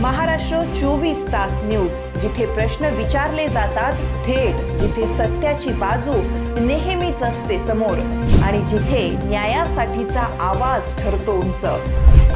महाराष्ट्र चोवीस तास न्यूज जिथे प्रश्न विचारले जातात थेट जिथे सत्याची बाजू नेहमीच असते समोर. आणि जिथे न्यायासाठीचा आवाज ठरतो उंच.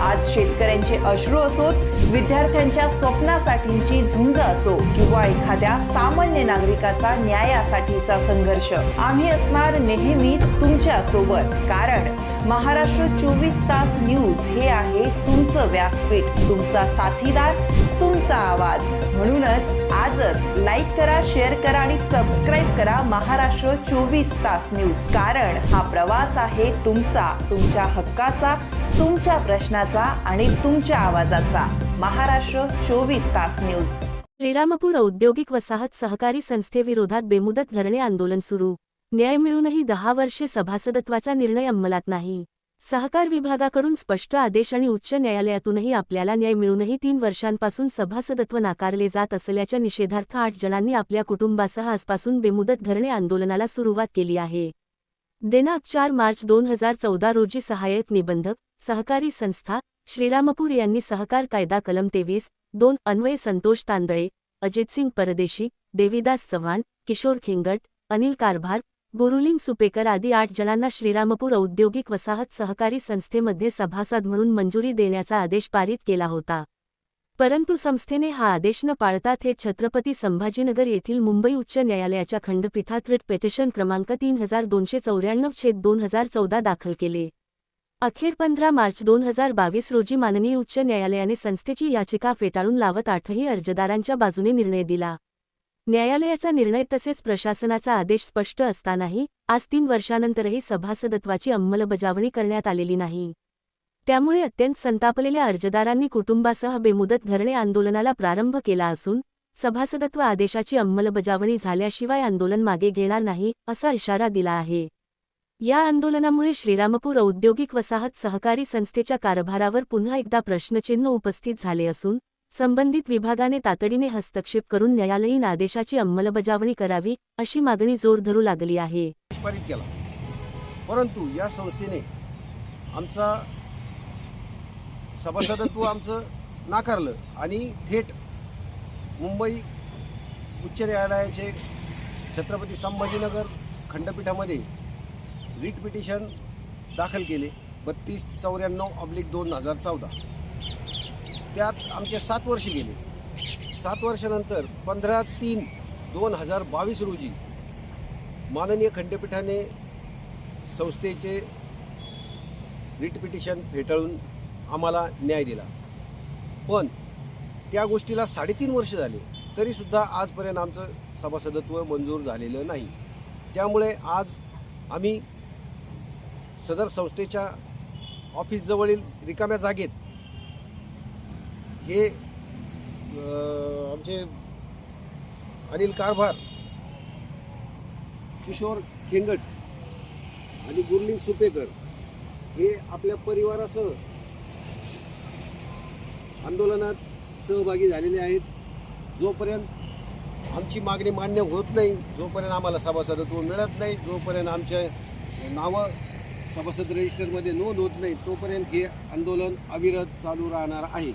आज शेतकऱ्यांचे अश्रू असोत विद्यार्थ्यांच्या स्वप्नासाठीची झुंज असो किंवा एखाद्या सामान्य नागरिकाचा न्यायासाठीचा संघर्ष. आम्ही असणार नेहमीच तुमच्यासोबत. कारण महाराष्ट्र चोवीस तास न्यूज हे आहे तुमचं व्यासपीठ. तुमचा साथीदार तुमचा आवाज. म्हणूनच आजच लाईक करा शेअर करा आणि सबस्क्राईब करा महाराष्ट्र चोवीस तास न्यूज कारण हा प्रवास आहे तुमचा तुमच्या हक्काचा तुमच्या प्रश्नाचा आणि तुमच्या आवाजाचा. महाराष्ट्र चोवीस तास न्यूज श्रीरामपूर औद्योगिक वसाहत सहकारी संस्थेविरोधात बेमुदत धरणे आंदोलन सुरू. न्याय मिळूनही दहा वर्षे सभासदत्वाचा निर्णय अंमलात नाही. सहकार विभागाकडून स्पष्ट आदेश आणि उच्च न्यायालयातूनही आपल्याला न्याय मिळूनही तीन वर्षांपासून सभासदत्व नाकारले जात असल्याच्या निषेधार्थ आठ जणांनी आपल्या कुटुंबासह आजपासून बेमुदत धरणे आंदोलनाला सुरुवात केली आहे. दिनांक चार मार्च दोन हजार चौदा रोजी सहाय्यक निबंधक सहकारी संस्था श्रीरामपूर यांनी सहकार कायदा कलम तेवीस दोन अन्वये संतोष तांदळे अजितसिंग परदेशी देविदास चव्हाण किशोर खिंगट अनिल कारभार गुरुलिंग सुपेकर आदी आठ जणांना श्रीरामपूर औद्योगिक वसाहत सहकारी संस्थेमध्ये सभासद म्हणून मंजुरी देण्याचा आदेश पारित केला होता. परंतु संस्थेने हा आदेश न पाळता थेट छत्रपती संभाजीनगर येथील मुंबई उच्च न्यायालयाच्या खंडपीठात रिट पेटिशन क्रमांक तीन हजार दोनशे चौऱ्याण्णव छेद दोन हजार चौदा दाखल केले. अखेर पंधरा मार्च दोन हजार बावीस रोजी माननीय उच्च न्यायालयाने संस्थेची याचिका फेटाळून लावत आठही अर्जदारांच्या बाजूने निर्णय दिला. न्यायालयाचा निर्णय तसेच प्रशासनाचा आदेश स्पष्ट असतानाही आज तीन वर्षानंतरही सभासदत्वाची अंमलबजावणी करण्यात आलेली नाही. त्यामुळे अत्यंत संतापलेल्या अर्जदारांनी कुटुंबासह बेमुदत धरणे आंदोलनाला प्रारंभ केला असून सभासदत्व आदेशाची अंमलबजावणी झाल्याशिवाय आंदोलन मागे घेणार नाही असा इशारा दिला आहे. या आंदोलनामुळे श्रीरामपूर औद्योगिक वसाहत सहकारी संस्थेच्या कारभारावर पुन्हा एकदा प्रश्नचिन्ह उपस्थित झाले असून संबंधित विभागाने तातडीने हस्तक्षेप करून न्यायालयीन आदेशाची अंमलबजावणी करावी अशी मागणी जोर धरू लागली आहे. केला. परंतु या संस्थेने आमचा सभासदत्व आमचं नाकारलं आणि थेट मुंबई उच्च न्यायालयाचे छत्रपती संभाजीनगर खंडपीठामध्ये रिट पिटिशन दाखल केले. बत्तीस चौऱ्याण्णव ऑब्लिक दोन हजार चौदा. त्यात आमचे सात वर्ष गेले. सात वर्षानंतर पंधरा तीन दोन हजार बावीस रोजी माननीय खंडपीठाने संस्थेचे रिट पिटिशन फेटाळून आम्हाला न्याय दिला. पण त्या गोष्टीला साडेतीन वर्ष झाले तरीसुद्धा आजपर्यंत आमचं सभासदत्व मंजूर झालेलं नाही. त्यामुळे आज आम्ही सदर संस्थेच्या ऑफिसजवळील रिकाम्या जागेत हे आमचे अनिल कारभार किशोर खेंगट आणि गुरलिंग सुपेकर हे आपल्या परिवारासह आंदोलनात सहभागी झालेले आहेत. जोपर्यंत आमची मागणी मान्य होत नाही जोपर्यंत आम्हाला सभासदत्व मिळत नाही जोपर्यंत आमचे नावं सभासद रजिस्टरमध्ये नोंद होत नाही तोपर्यंत हे आंदोलन अविरत चालू राहणार आहे.